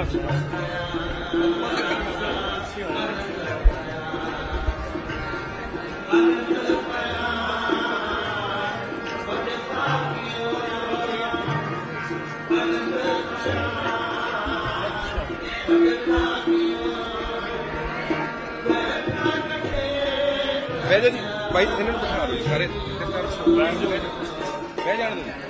ਬਹਿ ਜਾ ਜੀ ਬਾਈ ਇਹਨਾਂ ਨੂੰ ਬਿਠਾ ਦਿਓ ਸਾਰੇ ਤੇ ਕਰ ਬੈਠ ਜਾ ਬਹਿ ਜਾ ਬਹਿ ਜਾਣ ਦਿਓ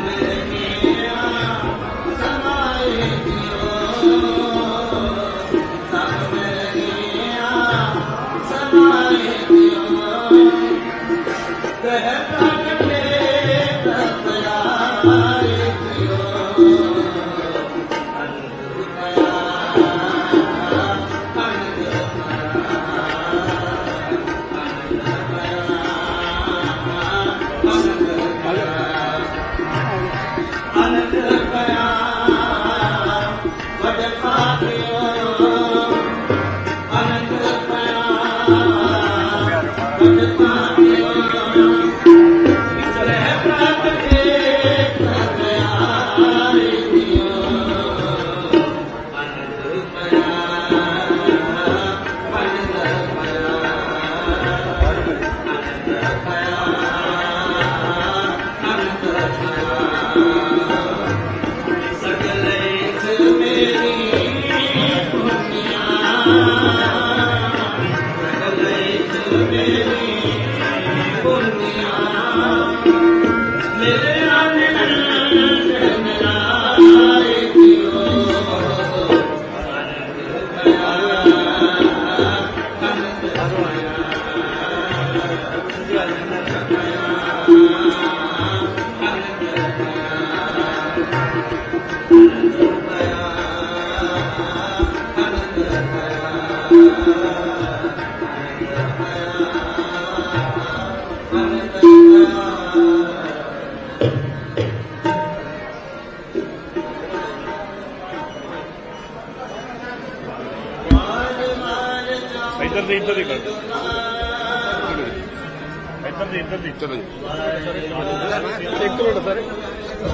ਇੱਧਰ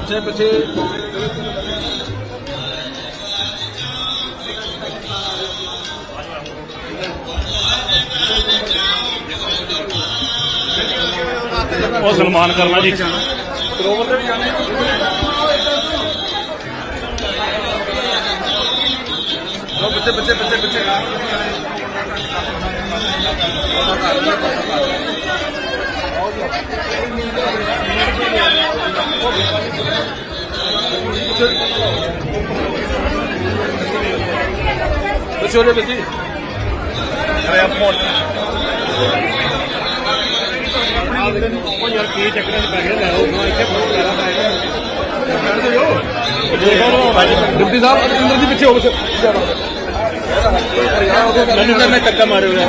ਪਿੱਛੇ ਪਿੱਛੇ ਉਹ ਸਨਮਾਨ ਕਰਨਾ ਜੀ ਸਰੋਵਰ ਤੇ ਵੀ ਜਾਣੇ ਉਹ ਬੱਚੇ ਬੱਚੇ ਬੱਚੇ ਬੱਚੇ ਬੱਚੇ ਉਹਦੇ ਬੱਚੇ ਅਰੇ ਡਿਪਟੀ ਸਾਹਿਬ ਅੰਦਰ ਦੀ ਪਿੱਛੇ ਹੋ ਬੱਚੇ ਮੈਨੂੰ ਤਾਂ ਮੈਂ ਧੱਕਾ ਮਾਰਿਓ ਯਾਰ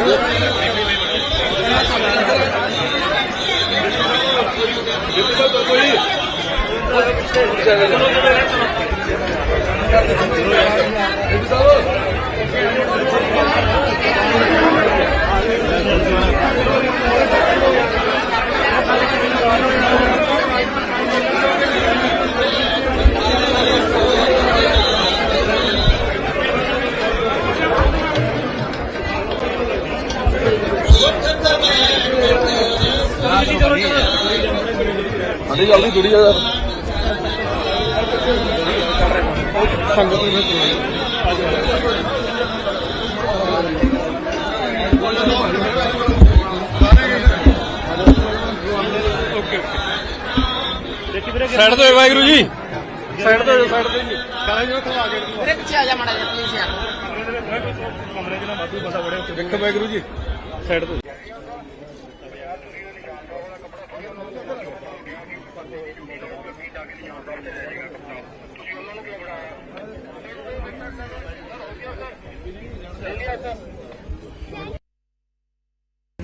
ਹਾਂਜੀ ਜਲਦੀ ਦੂਰੀ ਆ ਵੀਰੇ ਸਾਈਡ ਤੋਂ ਵਾਹਿਗੁਰੂ ਜੀ। ਸਾਈਡ ਤੋਂ ਸਾਈਡ ਤੋਂ ਜੀ ਕਾਹ ਜੋ ਖਵਾ ਕੇ। ਵੀਰੇ ਪਿੱਛੇ ਆ ਜਾ ਮਾੜਾ ਜਿਹਾ ਪਲੀਜ਼ ਯਾਰ। ਕਮਰੇ 'ਚ ਨਾ ਵਾਧੂ ਬੰਦਾ ਬੜੇ ਉੱਤੇ ਵੇਖੋ ਵਾਹਿਗੁਰੂ ਜੀ। ਸਾਈਡ ਤੋਂ।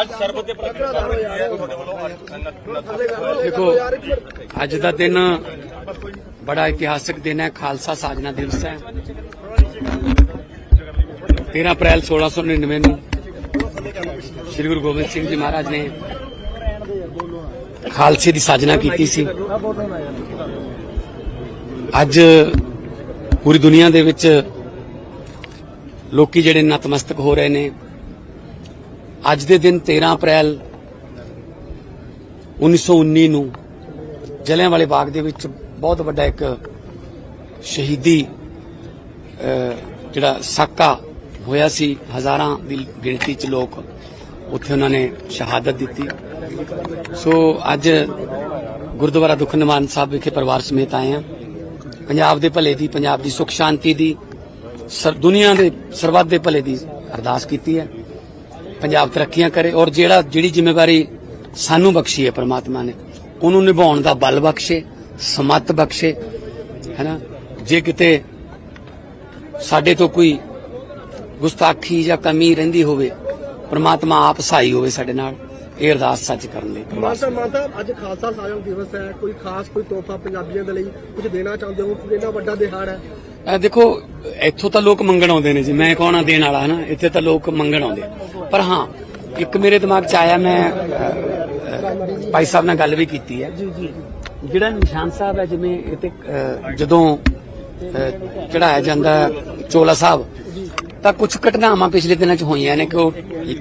ਅੱਜ ਸਰਬਤ ਦੇ ਦੇਖੋ, ਅੱਜ ਦਾ ਦਿਨ ਬੜਾ ਇਤਿਹਾਸਕ ਦਿਨ ਹੈ, ਖਾਲਸਾ ਸਾਜਨਾ ਦਿਵਸ ਹੈ। 13 ਅਪ੍ਰੈਲ 1699 ਨੂੰ ਸ੍ਰੀ ਗੁਰੂ ਗੋਬਿੰਦ ਸਿੰਘ ਜੀ ਮਹਾਰਾਜ ਨੇ ਖਾਲਸੇ ਦੀ ਸਾਜਨਾ ਕੀਤੀ ਸੀ। ਅੱਜ ਪੂਰੀ ਦੁਨੀਆ ਦੇ ਵਿੱਚ ਲੋਕੀ ਜਿਹੜੇ ਨਤਮਸਤਕ ਹੋ ਰਹੇ ਨੇ। ਅੱਜ ਦੇ ਦਿਨ 13 ਅਪ੍ਰੈਲ 1919 ਨੂੰ ਜਲਿਆਂਵਾਲੇ ਬਾਗ ਦੇ ਵਿੱਚ ਬਹੁਤ ਵੱਡਾ ਇੱਕ ਸ਼ਹੀਦੀ ਜਿਹੜਾ ਸਾਕਾ ਹੋਇਆ ਸੀ। ਹਜ਼ਾਰਾਂ ਦੀ ਗਿਣਤੀ ਚ ਲੋਕ ਉੱਥੇ ਉਹਨਾਂ ਨੇ ਸ਼ਹਾਦਤ ਦਿੱਤੀ। ਸੋ ਅੱਜ ਗੁਰਦੁਆਰਾ ਦੁੱਖ ਨਿਵਾਰਨ ਸਾਹਿਬ ਵਿਖੇ ਪਰਿਵਾਰ ਸਮੇਤ ਆਏ ਆ ਪੰਜਾਬ ਦੇ ਭਲੇ ਦੀ, ਪੰਜਾਬ ਦੀ ਸੁਖ ਸ਼ਾਂਤੀ ਦੀ, ਸਰ, ਦੁਨੀਆ ਦੇ ਸਰਬੱਤ ਦੇ ਭਲੇ ਦੀ ਅਰਦਾਸ ਕੀਤੀ ਹੈ। ਪੰਜਾਬ ਤਰੱਕੀਆਂ ਕਰੇ ਔਰ ਜਿਹੜਾ, ਜਿਹੜੀ ਜ਼ਿੰਮੇਵਾਰੀ ਸਾਨੂੰ ਬਖਸ਼ੀ ਹੈ ਪ੍ਰਮਾਤਮਾ ਨੇ, ਉਹਨੂੰ ਨਿਭਾਉਣ ਦਾ ਬਲ ਬਖਸ਼ੇ, ਸਮਤ ਬਖਸ਼ੇ, ਹੈਨਾ? ਜੇ ਕਿਤੇ ਸਾਡੇ ਤੋਂ ਕੋਈ ਗੁਸਤਾਖੀ ਜਾਂ ਕਮੀ ਰਹਿੰਦੀ ਹੋਵੇ, ਪ੍ਰਮਾਤਮਾ ਆਪ ਸਹਾਈ ਹੋਵੇ ਸਾਡੇ ਨਾਲ। ਇਹ ਅਰਦਾਸ ਸੱਚ ਕਰਨ ਲਈ ਮਾਤਾ ਮਾਤਾ ਅੱਜ ਖਾਲਸਾ ਸਾਜਨ ਦਿਵਸ ਹੈ। ਕੋਈ ਖਾਸ ਕੋਈ ਤੋਹਫਾ ਪੰਜਾਬੀਆਂ ਦੇ ਲਈ ਕੁਝ ਦੇਣਾ ਚਾਹੁੰਦੇ ਹੋ? ਇੰਨਾ ਵੱਡਾ ਦਿਹਾੜ ਹੈ। ਇਹ ਦੇਖੋ ਇੱਥੋਂ ਤਾਂ ਲੋਕ ਮੰਗਣ ਆਉਂਦੇ ਨੇ ਜੀ। ਮੈਂ ਕੌਣ ਆ ਦੇਣ ਵਾਲਾ ਹਨਾ? ਇੱਥੇ ਤਾਂ ਲੋਕ ਮੰਗਣ ਆਉਂਦੇ ਪਰ ਹਾਂ ਇੱਕ ਮੇਰੇ ਦਿਮਾਗ 'ਚ ਆਇਆ ਮੈਂ ਭਾਈ ਸਾਹਿਬ ਨਾਲ ਗੱਲ ਵੀ ਕੀਤੀ ਹੈ। ਜਿਹੜਾ ਨਿਸ਼ਾਨ ਸਾਹਿਬ ਹੈ ਜਿਵੇਂ ਇਹ ਤੇ ਜਦੋਂ ਚੜਾਇਆ ਜਾਂਦਾ ਚੋਲਾ ਸਾਹਿਬ ਤਾਂ ਕੁਝ ਘਟਨਾਵਾਂ ਪਿਛਲੇ ਦਿਨਾਂ 'ਚ ਹੋਈਆਂ ਨੇ ਕਿ ਉਹ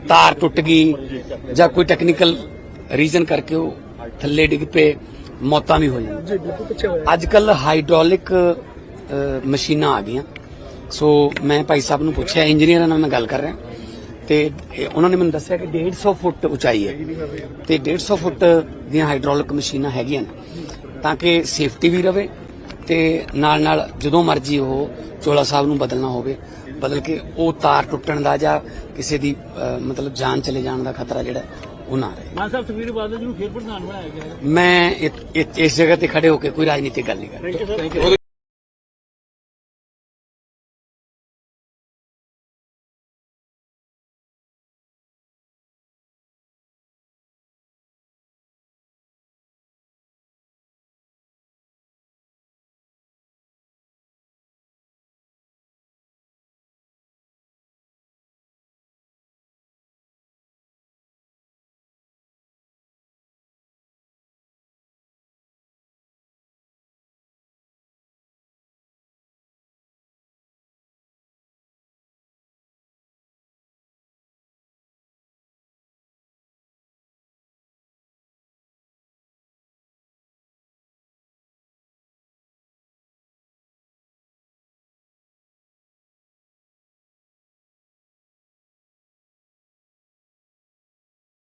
ਤਾਰ ਟੁੱਟ ਗਈ ਜਾਂ ਕੋਈ ਟੈਕਨੀਕਲ ਰੀਜ਼ਨ ਕਰਕੇ ਉਹ ਥੱਲੇ ਡਿੱਗ ਪਏ ਮੌਤਾਂ ਵੀ ਹੋਈਆਂ। ਅੱਜ ਕੱਲ ਹਾਈਡ੍ਰੋਲਿਕ ਮਸ਼ੀਨਾਂ ਆ ਗਈਆਂ। ਸੋ ਮੈਂ ਭਾਈ ਸਾਹਿਬ ਨੂੰ ਪੁੱਛਿਆ ਇੰਜੀਨੀਅਰਾਂ ਨਾਲ ਮੈਂ ਗੱਲ ਕਰ ਰਿਹਾ। ਤੇ ਉਹਨਾਂ ਨੇ ਮੈਨੂੰ ਦੱਸਿਆ ਕਿ 150 ਫੁੱਟ ਉਚਾਈ ਹੈ ਤੇ 150 ਫੁੱਟ ਦੀਆਂ ਹਾਈਡ੍ਰੋਲਿਕ ਮਸ਼ੀਨਾਂ ਹੈਗੀਆਂ ਨੇ ਤਾਂ ਕਿ ਸੇਫਟੀ ਵੀ ਰਵੇ ਤੇ ਨਾਲ ਨਾਲ ਜਦੋਂ ਮਰਜ਼ੀ ਉਹ ਚੋਲਾ ਸਾਹਿਬ ਨੂੰ ਬਦਲਣਾ ਹੋਵੇ ਬਦਲ ਕੇ ਉਹ ਤਾਰ ਟੁੱਟਣ ਦਾ ਜਾਂ ਕਿਸੇ ਦੀ ਮਤਲਬ ਜਾਨ ਚਲੇ ਜਾਣ ਦਾ ਖਤਰਾ ਜਿਹੜਾ ਉਹ ਨਾ ਰਹੇ। ਮਾਨ ਸਾਹਿਬ ਸੁਖਵੀਰ ਬਾਦਲ ਜੀ ਨੂੰ ਫੇਰ ਪ੍ਰਧਾਨ ਬਣਾਇਆ ਗਿਆ ਮੈਂ ਇਸ ਜਗ੍ਹਾ ਤੇ ਖੜੇ ਹੋ ਕੇ ਕੋਈ ਰਾਜਨੀਤਿਕ ਗੱਲ ਨਹੀਂ ਕਰ